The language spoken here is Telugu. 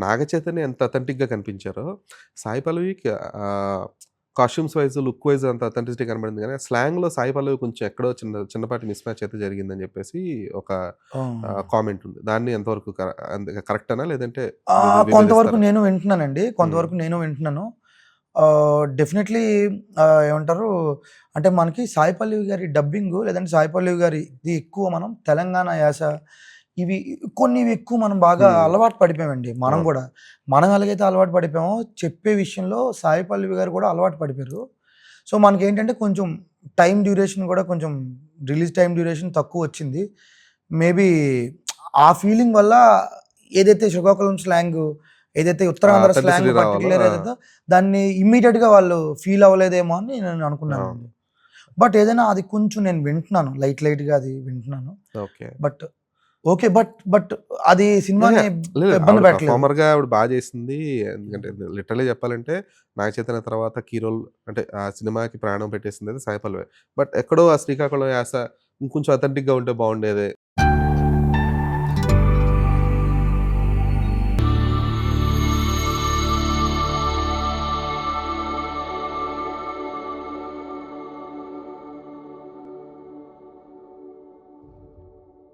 నాగ చైతన్య ఎంత అథెంటిక్‌గా కనిపించారో, సాయి పల్లవికి కాస్ట్యూమ్స్ వైస్, లుక్ వైస్ అంత అథెంటిసిటీ కనబడింది గానీ, స్లాంగ్‌లో సాయి పల్లవి కొంచెం ఎక్కడో చిన్న చిన్నపాటి మిస్ మ్యాచ్ అయితే జరిగిందని జెప్పేసి ఒక! కామెంట్ ఉంది. దాన్ని ఎంతవరకు క అంద కరెక్టేనా? లేదంటే కొంతవరకు? నేను వింటున్నానండి. కొంతవరకు నేను వింటున్నాను. డెఫినెట్‌లీ ఏమంటారు అంటే మనకి సాయి పల్లవి గారి డబ్బింగు లేదంటే సాయి పల్లవి గారిది ఎక్కువ మనం తెలంగాణ యాస ఇవి కొన్ని ఎక్కువ మనం బాగా. అలవాటు పడిపోయామండి. మనం. గూడా. మనం ఎలాగైతే అలవాటు పడిపోయామో చెప్పే విషయంలో సాయి పల్లవి గారు కూడా అలవాటు పడిపోయారు. సో, మనకేంటంటే కొంచెం టైమ్ డ్యూరేషన్ గూడా కొంచెం రిలీజ్ టైమ్ డ్యూరేషన్ తక్కువొచ్చింది. మేబీ ఆ ఫీలింగ్ వల్ల ఏదైతే శ్రీకాకుళం స్లాంగు, ఏదైతే ఉత్తరాంధ్ర స్లాంగ్ ఆ! ఏదైతే దాన్ని ఇమ్మీడియేట్‌గా వాళ్ళు ఫీల్ అవ్వలేదేమో అని నేను అనుకున్నానండి. అవును. బట్ ఏదైనా అది కొంచెం నేను వింటున్నాను. లైట్ లైట్‌గా అది వింటున్నాను. Okay. But okay. But but అది సినిమాని! లేదు ఇబ్బంది ఆవిడ పెట్టలేదు. పెర్ఫార్మర్‌గా ఆవిడ బా జేసింది. ఎందుకంటే లిటరల్లీ చెప్పాలంటే నాగ చైతన్య తర్వాత కీ రోల్ అంటే ఆ సినిమాకి ప్రాణం పెట్టేసిందయితే సాయి పల్లవే. బట్ ఎక్కడో ఆ శ్రీకాకుళం యాస ఇంకొంచెం అథెంటిక్‌గా ఉంటే బావుండేదే.